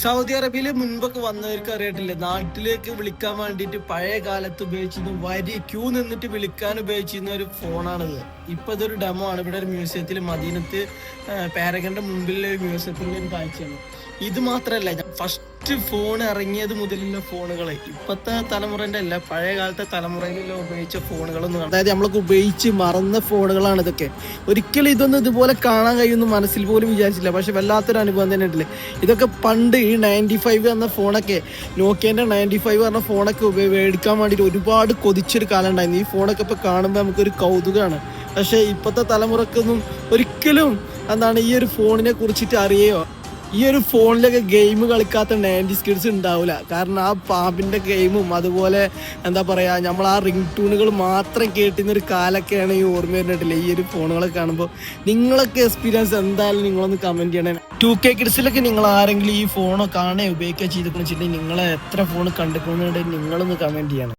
Saudi അറേബ്യയിൽ മുൻപൊക്കെ വന്നവർക്ക് അറിയട്ടില്ല നാട്ടിലേക്ക് വിളിക്കാൻ വേണ്ടിയിട്ട് പഴയ കാലത്ത് ഉപയോഗിച്ചിരുന്ന വരി ക്യൂ നിന്നിട്ട് വിളിക്കാൻ ഉപയോഗിച്ചിരുന്ന ഒരു ഫോണാണിത്. ഇപ്പൊ ഇതൊരു ഡെമോ ആണ്. ഇവിടെ ഒരു മ്യൂസിയത്തിൽ മദീനത്ത് പാരഗന്റെ മുമ്പിലുള്ള മ്യൂസിയത്തിൽ ഒരു കാഴ്ചയാണ്. ഇത് മാത്രല്ല ഫസ്റ്റ് ഫോൺ ഇറങ്ങിയത് മുതലുള്ള ഫോണുകൾ ഇപ്പത്തെ തലമുറന്റെ അല്ല പഴയ കാലത്തെ തലമുറയിലുള്ള ഉപയോഗിച്ച ഫോണുകളൊന്നും അതായത് നമ്മളൊക്കെ ഉപയോഗിച്ച് മറന്ന ഫോണുകളാണ് ഇതൊക്കെ. ഒരിക്കലും ഇതൊന്നും ഇതുപോലെ കാണാൻ കഴിയുമെന്ന് മനസ്സിൽ പോലും വിചാരിച്ചില്ല. പക്ഷെ വല്ലാത്തൊരു അനുഭവം തന്നെ ഉണ്ടല്ലേ ഇതൊക്കെ പണ്ട് ഈ നയന്റി ഫൈവ് എന്ന ഫോണൊക്കെ നോക്കിയന്റെ നയന്റി ഫൈവ് പറഞ്ഞ ഫോണൊക്കെ ഉപയോഗിക്കാൻ വേണ്ടിയിട്ട് ഒരുപാട് കൊതിച്ചൊരു കാലം ഉണ്ടായിരുന്നു ഈ ഫോണൊക്കെ ഇപ്പോൾ കാണുമ്പോൾ നമുക്കൊരു കൗതുകമാണ്. പക്ഷേ ഇപ്പോഴത്തെ തലമുറക്കൊന്നും ഒരിക്കലും എന്താണ് ഈ ഒരു ഫോണിനെ കുറിച്ചിട്ട് അറിയോ ഈ ഒരു ഫോണിലൊക്കെ ഗെയിം കളിക്കാത്ത നയന്റി സ്കിഡ്സ് ഉണ്ടാവില്ല കാരണം ആ പാമ്പിന്റെ ഗെയിമും അതുപോലെ എന്താ പറയുക നമ്മൾ ആ റിംഗ് ടൂണുകൾ മാത്രം കേട്ടിരുന്നൊരു കാലൊക്കെയാണ് ഈ ഓർമ്മ വരുന്നിട്ടില്ല? ഈ ഒരു ഫോണുകളൊക്കെ കാണുമ്പോൾ നിങ്ങളൊക്കെ എക്സ്പീരിയൻസ് എന്തായാലും നിങ്ങളൊന്ന് കമന്റ് ചെയ്യണേ. ടു കെ കിഡ്സിലൊക്കെ നിങ്ങൾ ആരെങ്കിലും ഈ ഫോണോ കാണേ ഉപയോഗിക്കുക ചെയ്തിട്ടുണ്ടെങ്കിൽ നിങ്ങളെ എത്ര ഫോൺ കണ്ടിട്ടുണ്ടെങ്കിൽ നിങ്ങളൊന്ന് കമന്റ് ചെയ്യണം.